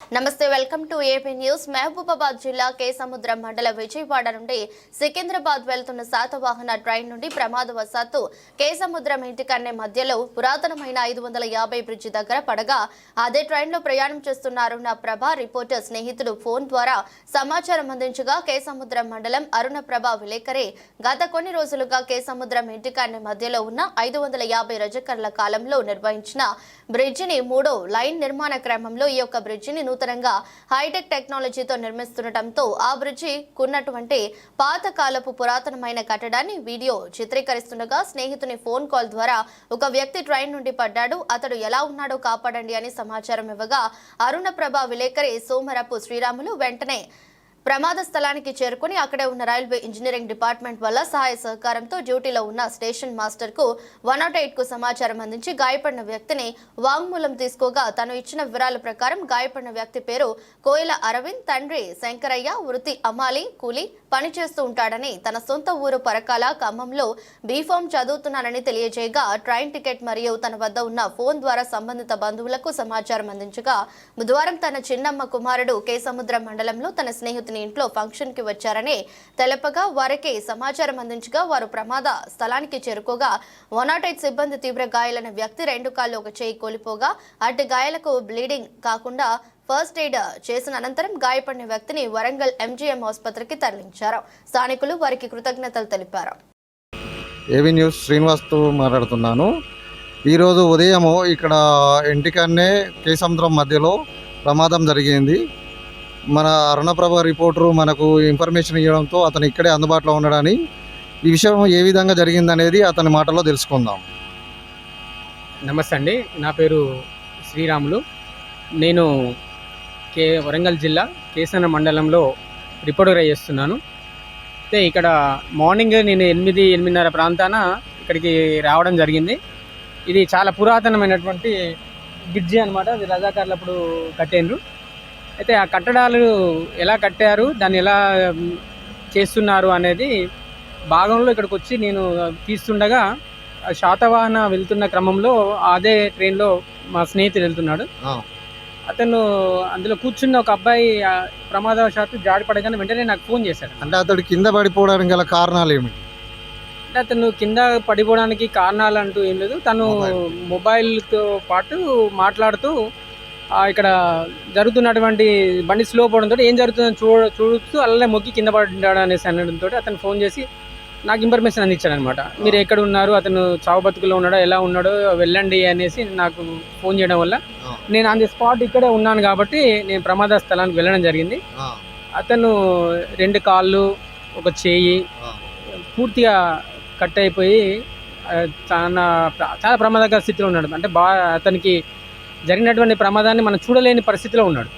నమస్తే welcome to AP news. Mahabubabad జిల్లా కేసముద్రం మండల విజయవాడ నుండి సికింద్రాబాద్ వెళ్తున్న శాతవాహన ట్రైన్ నుండి ప్రమాదవశాత్తు కేసముద్రం ఇంటికన్నే మధ్యలో పురాతనమైన ఐదు వందల యాభై బ్రిడ్జి దగ్గర పడగా అదే ట్రైన్లో ప్రయాణం చేస్తున్నారు ప్రభా ప్రభ రిపోర్టర్ స్నేహితుడు ఫోన్ ద్వారా సమాచారం అందించగా కేసముద్రం మండలం అరుణ ప్రభ విలేకరే గత కొన్ని రోజులుగా కేసముద్రం ఇంటికన్నే మధ్యలో ఉన్న ఐదు వందల యాభై రజకర్ల కాలంలో నిర్వహించిన బ్రిడ్జిని మూడో లైన్ నిర్మాణ క్రమంలో ఈ యొక్క బ్రిడ్జిని నూతనంగా హైటెక్ టెక్నాలజీతో నిర్మిస్తుండటంతో ఆ బ్రిడ్జి కున్నటువంటి పాతకాలపు పురాతనమైన కట్టడాన్ని వీడియో చిత్రీకరిస్తుండగా స్నేహితుని ఫోన్ కాల్ ద్వారా ఒక వ్యక్తి ట్రైన్ నుండి పడ్డాడు. అతడు ఎలా ఉన్నాడో కాపాడండి అని సమాచారం ఇవ్వగా అరుణప్రభ విలేకరి సోమరపు శ్రీరాములు వెంటనే ప్రమాద స్థలానికి చేరుకుని అక్కడే ఉన్న రైల్వే ఇంజనీరింగ్ డిపార్ట్మెంట్ వల్ల సహాయ సహకారంతో డ్యూటీలో ఉన్న స్టేషన్ మాస్టర్కు వన్ నాట్ ఎయిట్కు సమాచారం అందించి గాయపడిన వ్యక్తిని వాంగ్మూలం తీసుకోగా తను ఇచ్చిన వివరాల ప్రకారం గాయపడిన వ్యక్తి పేరు కోయిల అరవింద్ తండ్రి శంకరయ్య వృత్తి అమాలి కూలి పనిచేస్తూ ఉంటాడని తన సొంత ఊరు పరకాల ఖమ్మంలో బీఫామ్ చదువుతున్నానని తెలియజేయగా ట్రైన్ టికెట్ మరియు తన వద్ద ఉన్న ఫోన్ ద్వారా సంబంధిత బంధువులకు సమాచారం అందించగా బుధవారం తన చిన్నమ్మ కుమారుడు కేసముద్ర మండలంలో తన స్నేహితుని ఇంట్లో ఫంక్షన్కి వచ్చారని తెలపగా వారికి సమాచారం అందించగా వారు ప్రమాద స్థలానికి చేరుకోగా వన్ నాట్ ఎయిట్ సిబ్బంది తీవ్ర గాయాలైన వ్యక్తి రెండు కాళ్ళు ఒక చేయి కోల్పోగా అటు గాయాలకు బ్లీడింగ్ కాకుండా ఫస్ట్ ఎయిడ్ చేసిన అనంతరం గాయపడిన వ్యక్తిని వరంగల్ ఎంజీఎం ఆసుపత్రికి తరలించారు. స్థానికులు వారికి కృతజ్ఞతలు తెలిపారు. ఏవి న్యూస్ శ్రీనివాస్తో మాట్లాడుతున్నాను. ఈరోజు ఉదయము ఇక్కడ ఇంటికన్నే కేసముద్రం మధ్యలో ప్రమాదం జరిగింది. మన అరుణప్రభ రిపోర్టరు మనకు ఇన్ఫర్మేషన్ ఇవ్వడంతో అతను ఇక్కడే అందుబాటులో ఉండడని ఈ విషయం ఏ విధంగా జరిగిందనేది అతని మాటలో తెలుసుకుందాం. నమస్తే అండి. నా పేరు శ్రీరాములు. నేను కే వరంగల్ జిల్లా కేసన మండలంలో రిపోర్టర్గా చేస్తున్నాను. అయితే ఇక్కడ మార్నింగ్ నేను ఎనిమిది ఎనిమిదిన్నర ప్రాంతాన ఇక్కడికి రావడం జరిగింది. ఇది చాలా పురాతనమైనటువంటి బ్రిడ్జి అనమాట అది రజాకారులు అప్పుడు కట్టిండ్రు. అయితే ఆ కట్టడాలు ఎలా కట్టారు దాన్ని ఎలా చేస్తున్నారు అనేది భాగంలో ఇక్కడికి వచ్చి నేను తీస్తుండగా శాతవాహన వెళ్తున్న క్రమంలో అదే ట్రైన్లో మా స్నేహితుడు వెళ్తున్నాడు. అతను అందులో కూర్చున్న ఒక అబ్బాయి ప్రమాదవశాత్తు జారి పడగానే వెంటనే నాకు ఫోన్ చేశాడు. అంటే అతడు కింద పడిపోవడానికి గల కారణాలు ఏమిటి? అంటే అతను కింద పడిపోవడానికి కారణాలు అంటూ ఏం లేదు. తను మొబైల్. మొబైల్తో పాటు మాట్లాడుతూ ఇక్కడ జరుగుతున్నటువంటి బండి స్లో పోవడంతో ఏం జరుగుతుందని చూ చూడుతూ అలానే మొక్కి కింద పడ్డాడు అనేసి అనడంతో అతను ఫోన్ చేసి నాకు ఇన్ఫర్మేషన్ అందించాడు అనమాట మీరు ఎక్కడ ఉన్నారు? అతను చావు బతుకులో ఉన్నాడో? ఎలా ఉన్నాడో? వెళ్ళండి అనేసి నాకు ఫోన్ చేయడం వల్ల. నేను ఆన్ ది స్పాట్ ఇక్కడే ఉన్నాను కాబట్టి నేను ప్రమాద స్థలానికి వెళ్ళడం జరిగింది. అతను రెండు కాళ్ళు ఒక చేయి పూర్తిగా కట్ అయిపోయి చాలా చాలా ప్రమాదకర స్థితిలో ఉన్నాడు. అంటే బాగా అతనికి జరిగినటువంటి ప్రమాదాన్ని మనం చూడలేని పరిస్థితిలో ఉన్నాడు.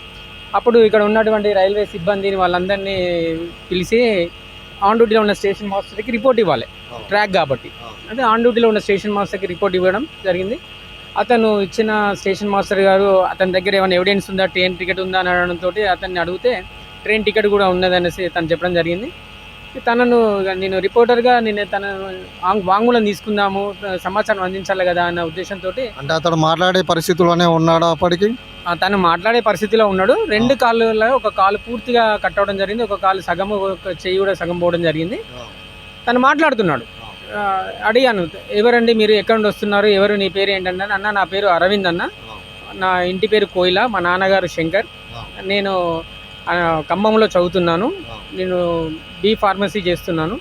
అప్పుడు ఇక్కడ ఉన్నటువంటి రైల్వే సిబ్బందిని వాళ్ళందరినీ పిలిచి ఆన్ డ్యూటీలో ఉన్న స్టేషన్ మాస్టర్కి రిపోర్ట్ ఇవ్వాలి. ట్రాక్ కాబట్టి. అంటే ఆన్ డ్యూటీలో ఉన్న స్టేషన్ మాస్టర్కి రిపోర్ట్ ఇవ్వడం జరిగింది. అతను ఇచ్చిన స్టేషన్ మాస్టర్ గారు అతని దగ్గర ఏమైనా ఎవిడెన్స్ ఉందా? ట్రైన్ టికెట్ ఉందా? అని అనడంతో అతన్ని అడిగితే ట్రైన్ టికెట్ కూడా ఉన్నదనేసి తను చెప్పడం జరిగింది. తనను నేను రిపోర్టర్గా నేను తన వాంగ్- వాంగ్మూలం తీసుకుందాము సమాచారం అందించాలి కదా అన్న ఉద్దేశంతో అంటే అతడు మాట్లాడే పరిస్థితుల్లోనే ఉన్నాడు అప్పటికి? తను మాట్లాడే పరిస్థితిలో ఉన్నాడు. రెండు కాళ్ళలో ఒక కాలు పూర్తిగా కట్ అవ్వడం జరిగింది ఒక కాలు సగం ఒక చెయ్యి కూడా సగం పోవడం జరిగింది. తను మాట్లాడుతున్నాడు. అడిగాను ఎవరండి మీరు? ఎక్కడి నుండి వస్తున్నారు? ఎవరు నీ పేరు ఏంటంటే అన్న నా పేరు అరవింద్ అన్న. నా ఇంటి పేరు కోయిల మా నాన్నగారు శంకర్. నేను ఆ, ఖమ్మంలో చదువుతున్నాను. నేను బీ ఫార్మసీ చేస్తున్నాను.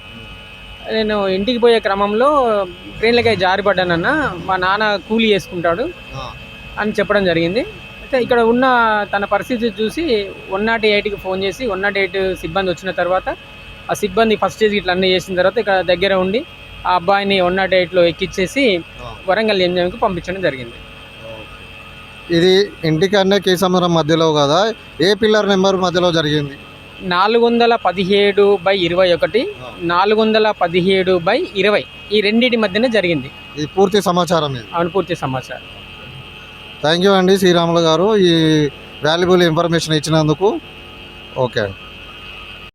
నేను ఇంటికి పోయే క్రమంలో ట్రైన్లకై జారిపడ్డానన్న. మా నాన్న కూలీ చేసుకుంటాడు అని చెప్పడం జరిగింది. అయితే ఇక్కడ ఉన్న తన పరిస్థితి చూసి వన్ నాట్ ఎయిట్కి ఫోన్ చేసి వన్ నాట్ ఎయిట్ సిబ్బంది వచ్చిన తర్వాత ఆ సిబ్బంది ఫస్ట్ ఏజ్ ఇట్లా అన్నీ చేసిన తర్వాత ఇక్కడ దగ్గర ఉండి ఆ అబ్బాయిని వన్ నాట్ ఎయిట్లో ఎక్కిచ్చేసి వరంగల్ ఎంజిఎంకి పంపించడం జరిగింది. ఇది ఇంటికన్నే కేసముద్రం మధ్యలో కదా? ఏ పిల్లర్ నెంబర్ మధ్యలో జరిగింది? నాలుగు వందల పదిహేడు బై ఇరవై ఒకటి నాలుగు వందల పదిహేడు బై ఇరవై. ఈ రెండింటి మధ్యనే జరిగింది. ఇది పూర్తి సమాచారం ఇది. అవును పూర్తి సమాచారం. థ్యాంక్ యూ అండి శ్రీరాములు గారు ఈ వాల్యుబుల్ ఇన్ఫర్మేషన్ ఇచ్చినందుకు. ఓకే